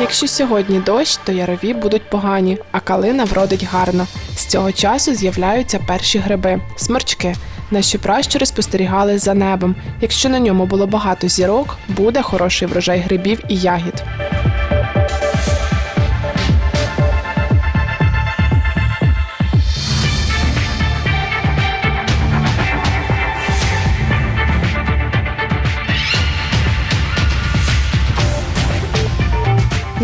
Якщо сьогодні дощ, то ярові будуть погані, а калина вродить гарно. З цього часу з'являються перші гриби сморчки. Наші пращури спостерігали за небом. Якщо на ньому було багато зірок, буде хороший врожай грибів і ягід.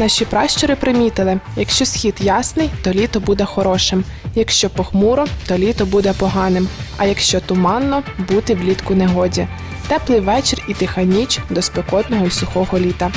Наші пращури примітили: якщо схід ясний, то літо буде хорошим. Якщо похмуро, то літо буде поганим. А якщо туманно, бути влітку негоді. Теплий вечір і тиха ніч до спекотного і сухого літа.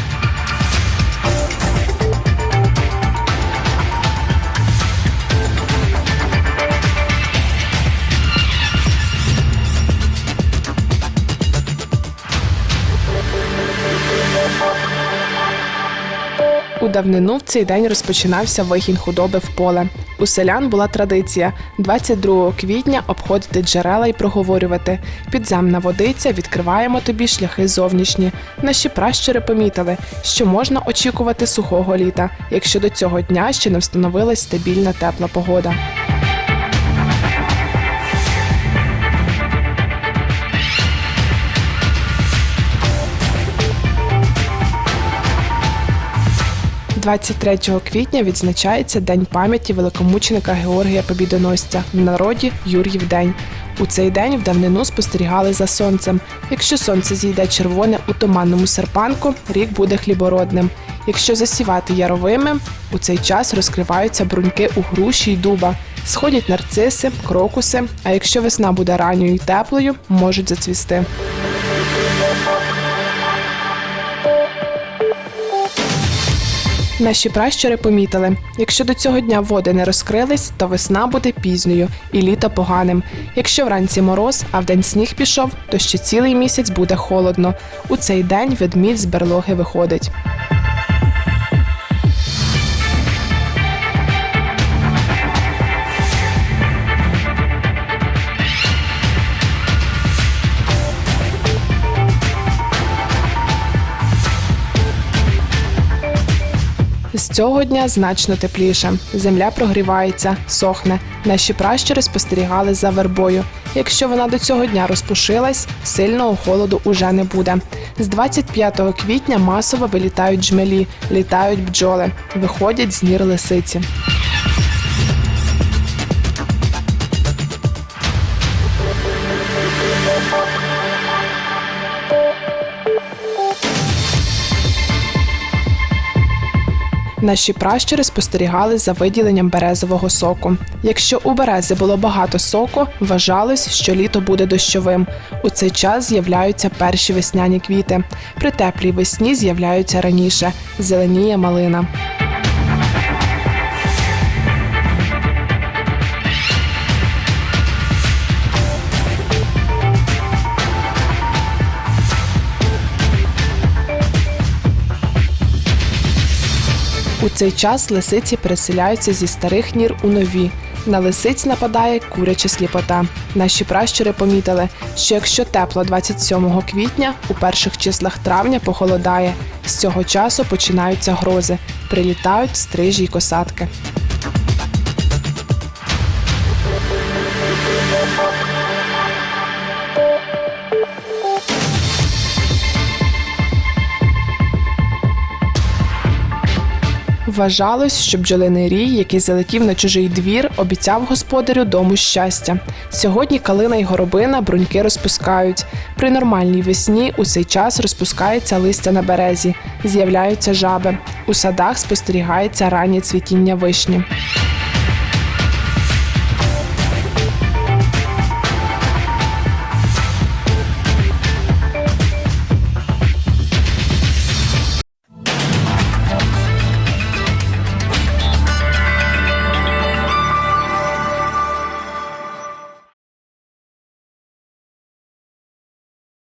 Давнину в цей день розпочинався вихін худоби в поле. У селян була традиція 22 квітня обходити джерела і проговорювати: підземна водиця, відкриваємо тобі шляхи зовнішні. Наші пращури помітили, що можна очікувати сухого літа, якщо до цього дня ще не встановилась стабільна тепла погода. – 23 квітня відзначається День пам'яті великомученика Георгія Побідоносця в народі Юр'їв день. У цей день в давнину спостерігали за сонцем. Якщо сонце зійде червоне у туманному серпанку, рік буде хлібородним. Якщо засівати яровими, у цей час розкриваються бруньки у груші й дуба, сходять нарциси, крокуси. А якщо весна буде ранньою і теплою, можуть зацвісти. Наші пращури помітили, якщо до цього дня води не розкрились, то весна буде пізньою і літо поганим. Якщо вранці мороз, а вдень сніг пішов, то ще цілий місяць буде холодно. У цей день ведмідь з берлоги виходить. Цього дня значно тепліше. Земля прогрівається, сохне. Наші пращури спостерігали за вербою. Якщо вона до цього дня розпушилась, сильного холоду уже не буде. З 25 квітня масово вилітають жмелі, літають бджоли, виходять з нір лисиці. Наші пращури спостерігали за виділенням березового соку. Якщо у берези було багато соку, вважалось, що літо буде дощовим. У цей час з'являються перші весняні квіти. При теплій весні з'являються раніше зеленіє малина. У цей час лисиці переселяються зі старих нір у нові. На лисиць нападає куряча сліпота. Наші пращури помітили, що якщо тепло 27 квітня, у перших числах травня похолодає. З цього часу починаються грози, прилітають стрижі й косатки. Вважалось, що бджолиний рій, який залетів на чужий двір, обіцяв господарю дому щастя. Сьогодні калина й горобина бруньки розпускають. При нормальній весні у цей час розпускається листя на березі, з'являються жаби. У садах спостерігається раннє цвітіння вишні.